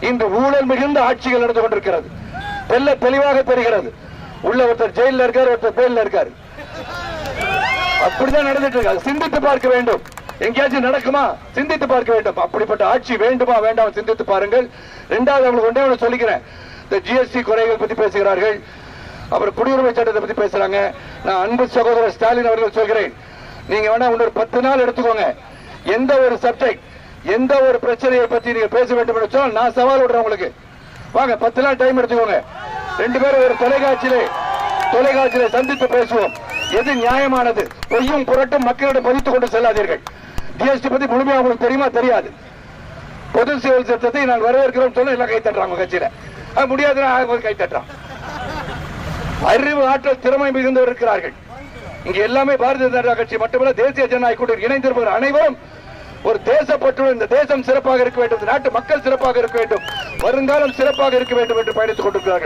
இன்று ஊழல் மிகுந்த ஆட்சிகள் நடந்து கொண்டிருக்கிறது. தெல்ல தெளிவாக தெரிகிறது. உள்ள ஒருத்தர் ஜெயில இருக்காரு ஒருத்தர் பேரில் இருக்காரு. அப்படிதான் நடந்துட்டு இருக்கு. சிந்தித்து பார்க்க வேண்டும். எங்கேயாச்சும் நடக்குமா? சிந்தித்து பார்க்க வேண்டும். அப்படிப்பட்ட ஆட்சி வேண்டுமா வேண்டாம் சிந்தித்து பாருங்கள். இரண்டாவது அவங்களுக்கு ஒன்றே ஒன்று சொல்லிக்கிறேன். இந்த ஜிஎஸ்டி குறைகள் பத்தி பேசுகிறார்கள். அப்புறம் குடியுரிமை சட்டத்தை பத்தி பேசுறாங்க. நான் அன்பு சகோதரர் ஸ்டாலின் அவர்கள் சொல்கிறேன். நீங்க வேணா இன்னொரு பத்து நாள் எடுத்துக்கோங்க. எந்த ஒரு சப்ஜெக்ட் எந்த ஒரு பிரச்சனையை பத்தி நீங்க பேச வேண்டும் என்று சொன்னால் நான் சவால் விடுறேன் உங்களுக்கு. வாங்க பத்து நாள் டைம் எடுத்துக்கோங்க. ரெண்டு பேரும் ஒரு தொலைக்காட்சியிலே தொலைக்காட்சியிலே சந்தித்து பேசுவோம். எது நியாயமானது? பொய்யும் புரட்டும் மக்களிடம் பதித்துக் கொண்டு செல்லாதீர்கள். ஜிஎஸ்டி பத்தி முழுமையாக உங்களுக்கு தெரியுமா? தெரியாது. பொது சேவல் சட்டத்தை நான் வரவேற்கிறோம் சொன்ன எல்லாம் கை தட்டுறாங்க உங்க கட்சியில. அது முடியாதுன்னா கை தட்டுறான். அறிவு ஆற்றல் திறமை மிகுந்தவர் இருக்கிறார்கள். இங்க எல்லாமே பாரதிய ஜனதா கட்சி மட்டுமல்ல தேசிய ஜனநாயக கூட்டணி இணைந்திருப்பவர் அனைவரும் ஒரு தேசப்பற்று இந்த தேசம் சிறப்பாக இருக்க வேண்டும். நாட்டு மக்கள் சிறப்பாக இருக்க வேண்டும். வருங்காலம் சிறப்பாக இருக்க வேண்டும் என்று பயணித்துக் கொண்டிருக்கிறார்கள்.